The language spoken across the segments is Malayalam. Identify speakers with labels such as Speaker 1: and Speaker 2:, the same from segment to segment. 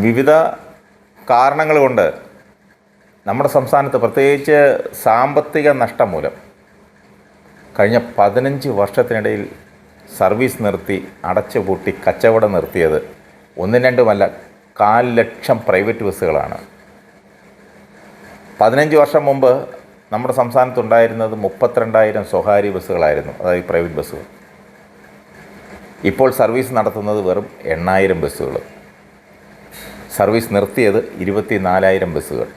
Speaker 1: വിവിധ കാരണങ്ങൾ കൊണ്ട് നമ്മുടെ സംസ്ഥാനത്ത് പ്രത്യേകിച്ച് സാമ്പത്തിക നഷ്ടം മൂലം കഴിഞ്ഞ പതിനഞ്ച് വർഷത്തിനിടയിൽ സർവീസ് നിർത്തി അടച്ചുപൂട്ടി കച്ചവടം നിർത്തിയത് ഒന്നും രണ്ടുമല്ല കാൽ ലക്ഷം പ്രൈവറ്റ് ബസ്സുകളാണ്. പതിനഞ്ച് വർഷം മുമ്പ് നമ്മുടെ സംസ്ഥാനത്തുണ്ടായിരുന്നത് മുപ്പത്തിരണ്ടായിരം സ്വകാര്യ ബസ്സുകളായിരുന്നു അതായത് പ്രൈവറ്റ് ബസ്സുകൾ. ഇപ്പോൾ സർവീസ് നടത്തുന്നത് വെറും എണ്ണായിരം ബസ്സുകൾ. സർവീസ് നിർത്തിയത് ഇരുപത്തി നാലായിരം ബസ്സുകൾ.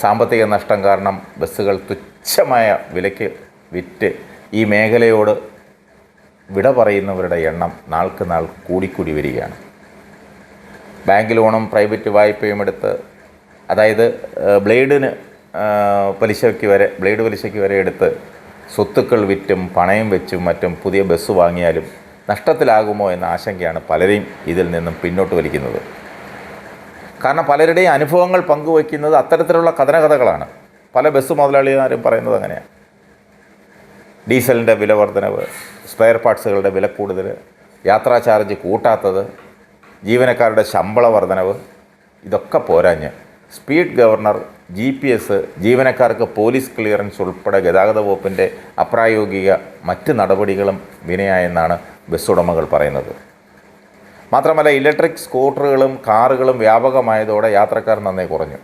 Speaker 1: സാമ്പത്തിക നഷ്ടം കാരണം ബസ്സുകൾ തുച്ഛമായ വിലയ്ക്ക് വിറ്റ് ഈ മേഖലയോട് വിട പറയുന്നവരുടെ എണ്ണം നാൾക്ക് നാൾ കൂടിക്കൂടി വരികയാണ്. ബാങ്ക് ലോണും പ്രൈവറ്റ് വായ്പയും എടുത്ത് അതായത് ബ്ലേഡിന് പലിശയ്ക്ക് വരെ ബ്ലേഡ് പലിശയ്ക്ക് വരെ എടുത്ത് സ്വത്തുക്കൾ വിറ്റും പണയം വെച്ചും മറ്റും പുതിയ ബസ് വാങ്ങിയാലും നഷ്ടത്തിലാകുമോ എന്ന ആശങ്കയാണ് പലരെയും ഇതിൽ നിന്നും പിന്നോട്ട് വലിക്കുന്നത്. കാരണം പലരുടെയും അനുഭവങ്ങൾ പങ്കുവയ്ക്കുന്നത് അത്തരത്തിലുള്ള കഥനകഥകളാണ്. പല ബസ് മുതലാളിമാരും പറയുന്നത് അങ്ങനെയാണ്. ഡീസലിന്റെ വില വർധനവ് സ്പെയർ പാർട്സുകളുടെ വില കൂടുതൽ യാത്രാ ചാർജ് കൂട്ടാത്തത് ജീവനക്കാരുടെ ശമ്പള വർധനവ് ഇതൊക്കെ പോരാഞ്ഞ്. Speed governor G P S ജീവനക്കാർക്ക് പോലീസ് ക്ലിയറൻസ് ഉൾപ്പെടെ ഗതാഗത വകുപ്പിന്റെ അപ്രായോഗിക മറ്റ് നടപടികളും വിനയായെന്നാണ് ബസ് ഉടമകൾ പറയുന്നത്. മാത്രമല്ല ഇലക്ട്രിക് സ്കൂട്ടറുകളും കാറുകളും വ്യാപകമായതോടെ യാത്രക്കാർ നന്നേ കുറഞ്ഞു.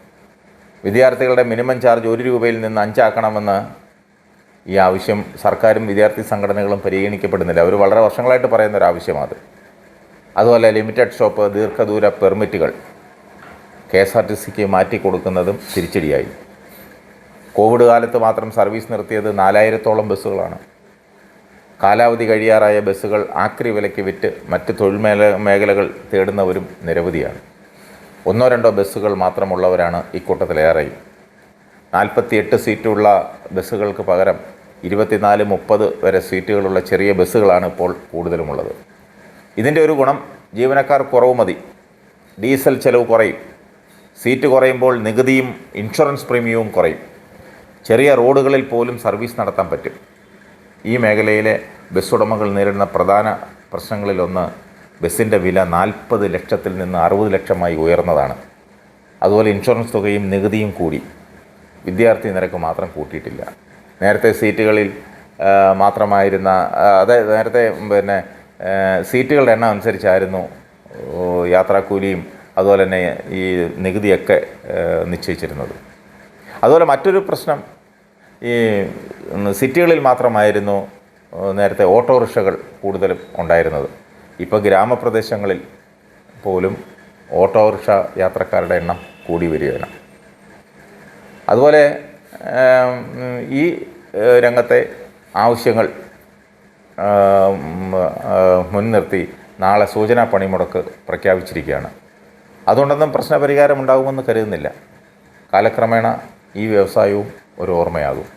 Speaker 1: വിദ്യാർത്ഥികളുടെ മിനിമം ചാർജ് ഒരു രൂപയിൽ നിന്ന് അഞ്ചാക്കണമെന്ന് ഈ ആവശ്യം സർക്കാരും വിദ്യാർത്ഥി സംഘടനകളും പരിഗണിക്കപ്പെടുന്നില്ല. അവർ വളരെ വർഷങ്ങളായിട്ട് പറയുന്ന ഒരു ആവശ്യമാണ് അത്. അതുപോലെ ലിമിറ്റഡ് ഷോപ്പ് ദീർഘദൂര പെർമിറ്റുകൾ കെ എസ് ആർ ടി സിക്ക് മാറ്റിക്കൊടുക്കുന്നതും തിരിച്ചടിയായി. കോവിഡ് കാലത്ത് മാത്രം സർവീസ് നിർത്തിയത് നാലായിരത്തോളം ബസ്സുകളാണ്. കാലാവധി കഴിയാറായ ബസ്സുകൾ ആക്രി വിലയ്ക്ക് വിറ്റ് മറ്റ് തൊഴിൽ മേല മേഖലകൾ തേടുന്നവരും നിരവധിയാണ്. ഒന്നോ രണ്ടോ ബസ്സുകൾ മാത്രമുള്ളവരാണ് ഇക്കൂട്ടത്തിലേറെയും. നാൽപ്പത്തിയെട്ട് സീറ്റുള്ള ബസ്സുകൾക്ക് പകരം ഇരുപത്തിനാല് മുപ്പത് വരെ സീറ്റുകളുള്ള ചെറിയ ബസ്സുകളാണ് ഇപ്പോൾ കൂടുതലുമുള്ളത്. ഇതിന്റെ ഒരു ഗുണം ജീവനക്കാർ കുറവ് മതി. ഡീസൽ ചെലവ് കുറയും. സീറ്റ് കുറയുമ്പോൾ നികുതിയും ഇൻഷുറൻസ് പ്രീമിയവും കുറയും. ചെറിയ റോഡുകളിൽ പോലും സർവീസ് നടത്താൻ പറ്റും. ഈ മേഖലയിലെ ബസ് ഉടമകൾ നേരിടുന്ന പ്രധാന പ്രശ്നങ്ങളിലൊന്ന് ബസ്സിന്റെ വില നാൽപ്പത് ലക്ഷത്തിൽ നിന്ന് അറുപത് ലക്ഷമായി ഉയർന്നതാണ്. അതുപോലെ ഇൻഷുറൻസ് തുകയും നികുതിയും കൂടി. വിദ്യാർത്ഥി നിരക്ക് മാത്രം കൂട്ടിയിട്ടില്ല. നേരത്തെ സീറ്റുകളിൽ മാത്രമായിരുന്ന അതായത് നേരത്തെ പിന്നെ സീറ്റുകളുടെ എണ്ണം അനുസരിച്ചായിരുന്നു യാത്രാക്കൂലിയും അതുപോലെ തന്നെ ഈ നികുതിയൊക്കെ നിശ്ചയിച്ചിരുന്നത്. അതുപോലെ മറ്റൊരു പ്രശ്നം ഈ സിറ്റികളിൽ മാത്രമായിരുന്നു നേരത്തെ ഓട്ടോറിക്ഷകൾ കൂടുതലും ഉണ്ടായിരുന്നത്. ഇപ്പോൾ ഗ്രാമപ്രദേശങ്ങളിൽ പോലും ഓട്ടോറിക്ഷ യാത്രക്കാരുടെ എണ്ണം കൂടി വരികയാണ്. അതുപോലെ ഈ രംഗത്തെ ആവശ്യങ്ങൾ മുൻനിർത്തി നാളെ സൂചനാ പണിമുടക്ക് പ്രഖ്യാപിച്ചിരിക്കുകയാണ്. അതുകൊണ്ടൊന്നും പ്രശ്നപരിഹാരം ഉണ്ടാകുമെന്ന് കരുതുന്നില്ല. കാലക്രമേണ ഈ വ്യവസായവും ഒരു ഓർമ്മയാകും.